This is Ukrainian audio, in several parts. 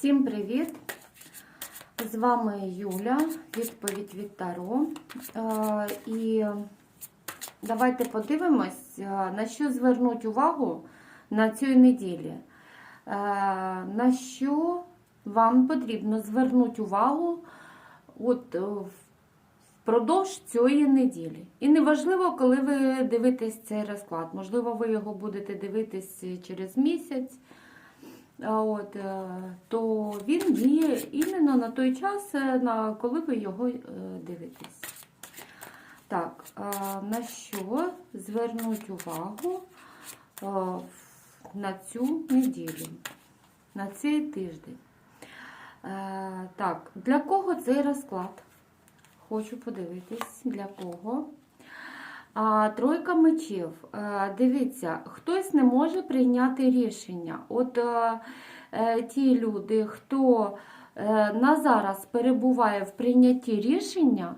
Всім привіт! З вами Юля, відповідь від Таро. Е, І давайте подивимось, е, на що звернуть увагу на цій неділі. Е, На що вам потрібно звернути увагу от впродовж цієї неділі. І неважливо, коли ви дивитесь цей розклад. Можливо, ви його будете дивитись через місяць. От, е, то він діє іменно на той час, е, на коли ви його е, дивитесь. Так, на що звернуть увагу на цю неділю, на цей тиждень? Так, для кого цей розклад? Хочу подивитись, для кого. А, Тройка мечів. Е, Дивіться, хтось не може прийняти рішення. От е, е, ті люди, хто на зараз перебуває в прийнятті рішення,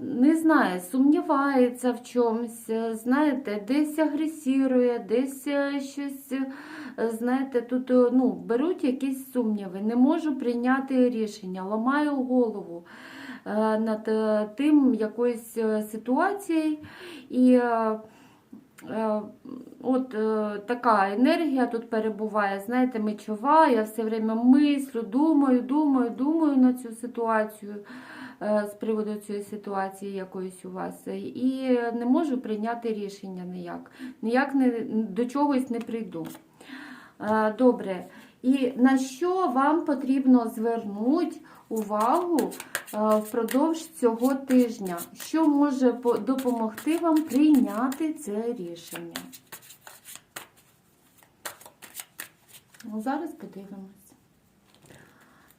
не знає, сумнівається в чомусь, знаєте, десь агресірує, десь щось, знаєте, тут ну, беруть якісь сумніви, не можу прийняти рішення, ламаю голову над е, тим якоюсь е, ситуацією. І е, е, от е, така енергія тут перебуває, знаєте, мечова. Я все время мислю, думаю, думаю, думаю на цю ситуацію. е, З приводу цієї ситуації якоїсь у вас, і не можу прийняти рішення ніяк. Ніяк не, до чогось не прийду. Е, Добре. І на що вам потрібно звернути увагу е, впродовж цього тижня? Що може допомогти вам прийняти це рішення? Ну, зараз подивимось.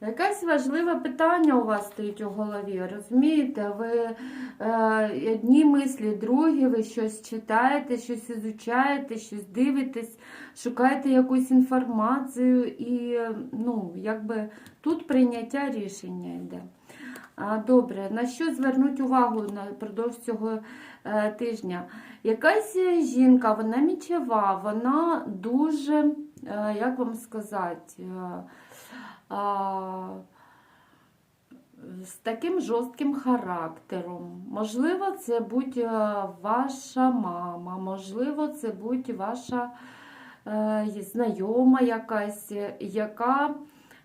Якесь важливе питання у вас стоїть у голові, розумієте? Ви е, одні мислі, другі, ви щось читаєте, щось ізучаєте, щось дивитесь, шукаєте якусь інформацію, і ну, якби тут прийняття рішення йде. Добре, на що звернуть увагу напродовж цього е, тижня? Якась жінка, вона мічева, вона дуже, е, як вам сказати, е, з таким жорстким характером. Можливо, це будь ваша мама, можливо, це будь ваша е, знайома якась, яка,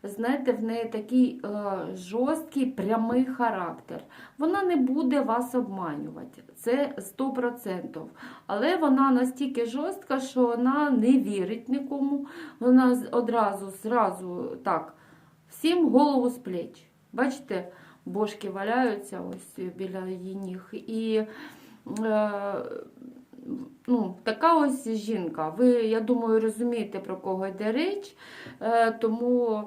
знаєте, в неї такий е, жорсткий прямий характер. Вона не буде вас обманювати. Це 100%. Але вона настільки жорстка, що вона не вірить нікому. Вона одразу, зразу так, всім голову з плеч. Бачите, бошки валяються ось біля її ніг. І е, ну, така ось жінка. Ви, я думаю, розумієте, про кого йде річ, е, тому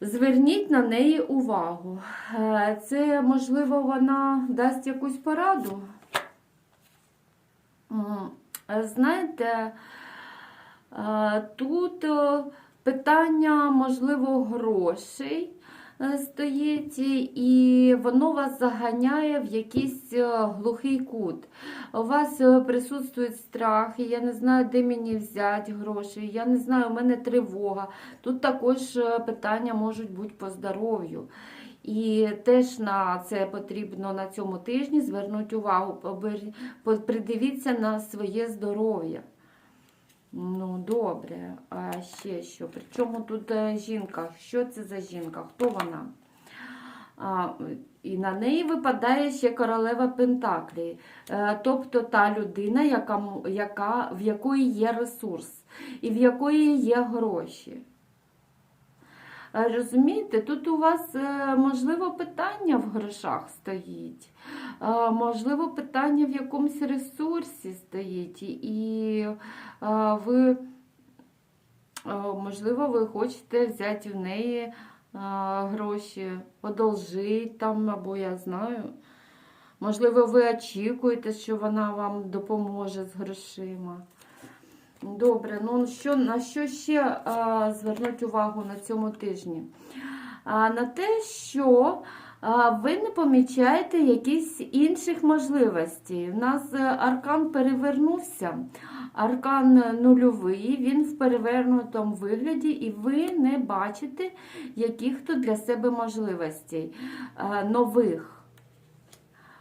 зверніть на неї увагу. Е, Це, можливо, вона дасть якусь пораду. Знаєте, е, тут е, питання, можливо, грошей е, стоїть, і воно вас заганяє в якийсь е, глухий кут. У вас е, присутствує страх, і я не знаю, де мені взяти гроші, я не знаю, у мене тривога. Тут також е, питання можуть бути по здоров'ю. І теж на це потрібно на цьому тижні звернути увагу, придивіться на своє здоров'я. Ну, добре. А ще що? Причому тут е, жінка? Що це за жінка? Хто вона? А, і на неї випадає ще королева Пентаклі. Е, тобто та людина, яка, яка, в якої є ресурс і в якої є гроші. Е, Розумієте, тут у вас, е, можливо, питання в грошах стоїть, е, можливо, питання в якомусь ресурсі стоїть, і ви, можливо, ви хочете взяти в неї гроші, одолжити там, або я знаю. Можливо, ви очікуєте, що вона вам допоможе з грошима. Добре, ну що, на що ще а, звернуть увагу на цьому тижні? А, на те, що а, ви не помічаєте якісь інших можливостей. У нас е, аркан перевернувся. Аркан нульовий, він в перевернутому вигляді, і ви не бачите яких-то для себе можливостей е, нових.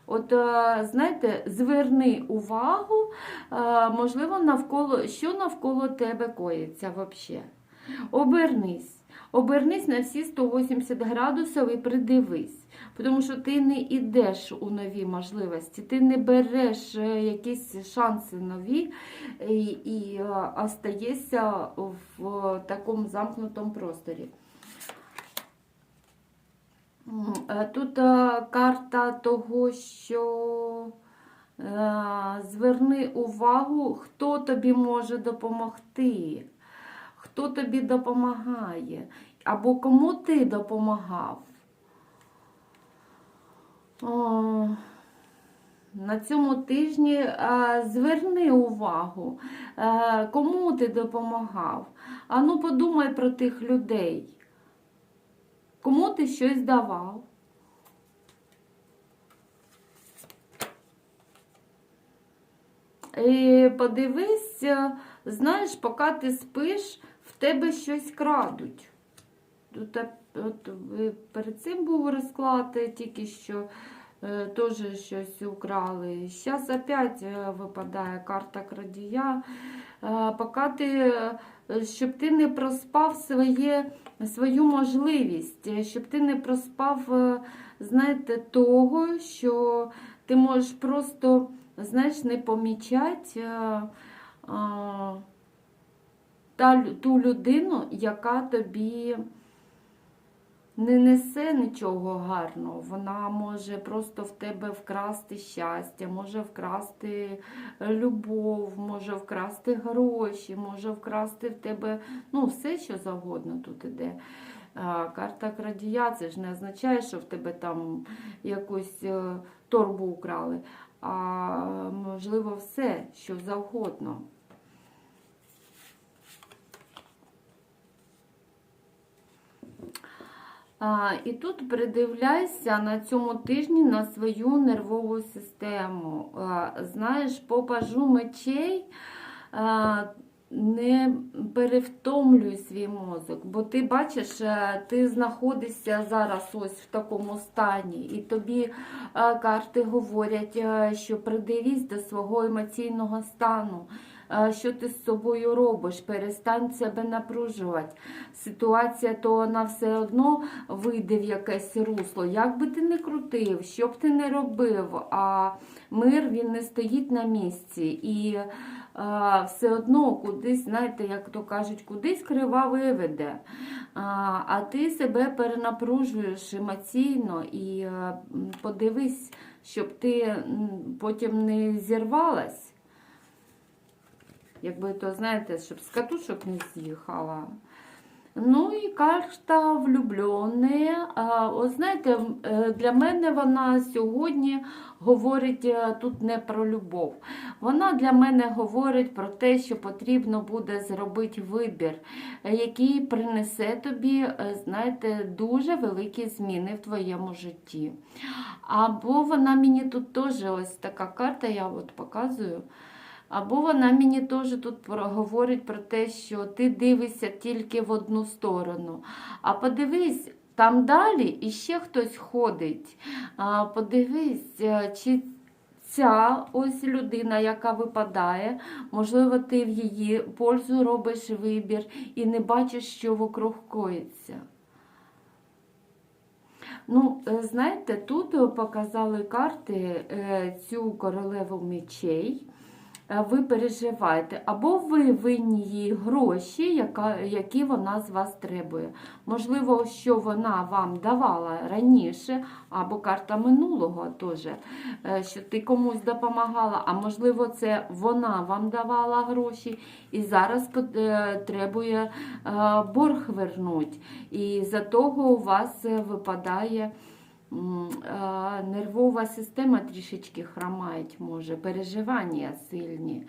От, е, знаєте, зверни увагу, е, можливо, навколо, що навколо тебе коїться взагалі. Обернись. Обернись на всі 180 градусів і придивись. Тому що ти не йдеш у нові можливості, ти не береш е, якісь шанси нові і, і остаєшся в такому замкнутому просторі. Е, Тут е, карта того, що е, зверни увагу, хто тобі може допомогти, хто тобі допомагає, або кому ти допомагав. О, на цьому тижні е, зверни увагу, е, кому ти допомагав. Ану подумай про тих людей. Ти щось давав? І подивись, е, знаєш, поки ти спиш, в тебе щось крадуть. Тут е, от, перед цим був розклад, е, тільки що е, теж щось украли. Зараз опять випадає карта крадія. Е, поки ти, е, щоб ти не проспав своє, свою можливість, е, щоб ти не проспав, знаєте, того, що ти можеш просто, знаєш, не помічати та, ту людину, яка тобі не несе нічого гарного. Вона може просто в тебе вкрасти щастя, може вкрасти е, любов, може вкрасти гроші, може вкрасти в тебе ну, все, що завгодно тут іде. Карта крадія, це ж не означає, що в тебе там якусь е, торбу украли, а можливо все, що завгодно. І тут придивляйся на цьому тижні на свою нервову систему. Знаєш, по пажу мечей не перевтомлюй свій мозок, бо ти бачиш, е, ти знаходишся зараз ось в такому стані, і тобі е, карти говорять, е, що придивись до свого емоційного стану. Що ти з собою робиш? Перестань себе напружувати. Ситуація, то вона все одно вийде в якесь русло. Як би ти не крутив, що б ти не робив, а мир він не стоїть на місці. І а, все одно кудись, знаєте, як то кажуть, кудись крива виведе. А, а ти себе перенапружуєш емоційно і м, подивись, щоб ти потім не зірвалась. Якби то, знаєте, щоб з катушок не з'їхала. Ну і карта влюбленої. А, Ось знаєте, е, для мене вона сьогодні говорить е, тут не про любов. Вона для мене говорить про те, що потрібно буде зробити вибір, е, який принесе тобі, знаєте, дуже великі зміни в твоєму житті. Або вона мені тут теж ось така карта, я от показую. Або вона мені теж тут говорить про те, що ти дивишся тільки в одну сторону. А подивись, там далі іще хтось ходить. А, подивись, е, чи ця ось людина, яка випадає, можливо, ти в її пользу робиш вибір і не бачиш, що вокруг коїться. Ну, е, знаєте, тут показали карти е, цю королеву мечей. Е, Ви переживаєте, або ви винні їй гроші, які вона з вас требує. Можливо, що вона вам давала раніше, або карта минулого теж, е, що ти комусь допомагала, а можливо, це вона вам давала гроші і зараз е, требує борг вернуть. І за того у вас випадає. Е, Нервова система трішечки хромають, може, переживання сильні.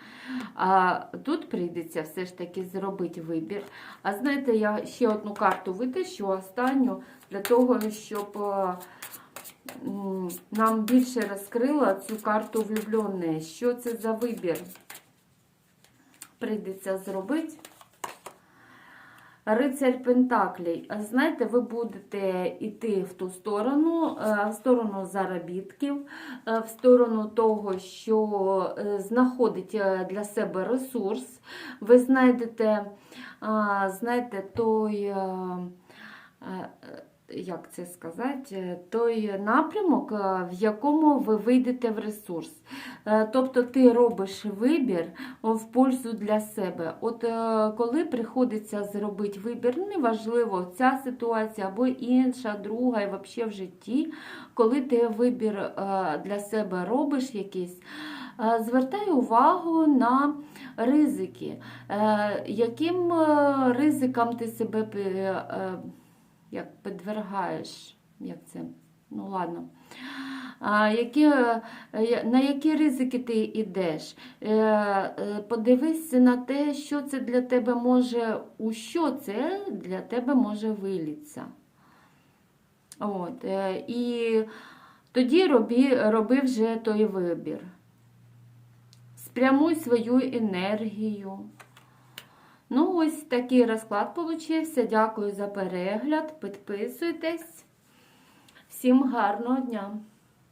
А тут прийдеться все ж таки зробити вибір. А знаєте, я ще одну карту витащу, останню, для того, щоб е, нам більше розкрила цю карту влюбленої. Що це за вибір? Прийдеться зробити. Рицарь Пентаклій. Знаєте, ви будете йти в ту сторону, е, в сторону заробітків, е, в сторону того, що е, знаходить для себе ресурс. Ви знайдете, знаєте, той. Е, е, Як це сказати, той напрямок, е, в якому ви вийдете в ресурс. Е, Тобто ти робиш вибір в пользу для себе. От е, коли приходиться зробити вибір, неважливо, ця ситуація або інша, друга, і взагалі в житті, коли ти вибір е, для себе робиш якийсь, е, звертай увагу на ризики. Е, Яким е, ризикам ти себе е, як підвергаєш? Як це? Ну, ладно. А, які, е, на які ризики ти йдеш? Е, е, Подивись на те, що це для тебе може, у що це для тебе може вилітися. От, е, і тоді роби, роби вже той вибір. Спрямуй свою енергію. Ну, ось такий розклад получився. Дякую за перегляд. Підписуйтесь. Всім гарного дня!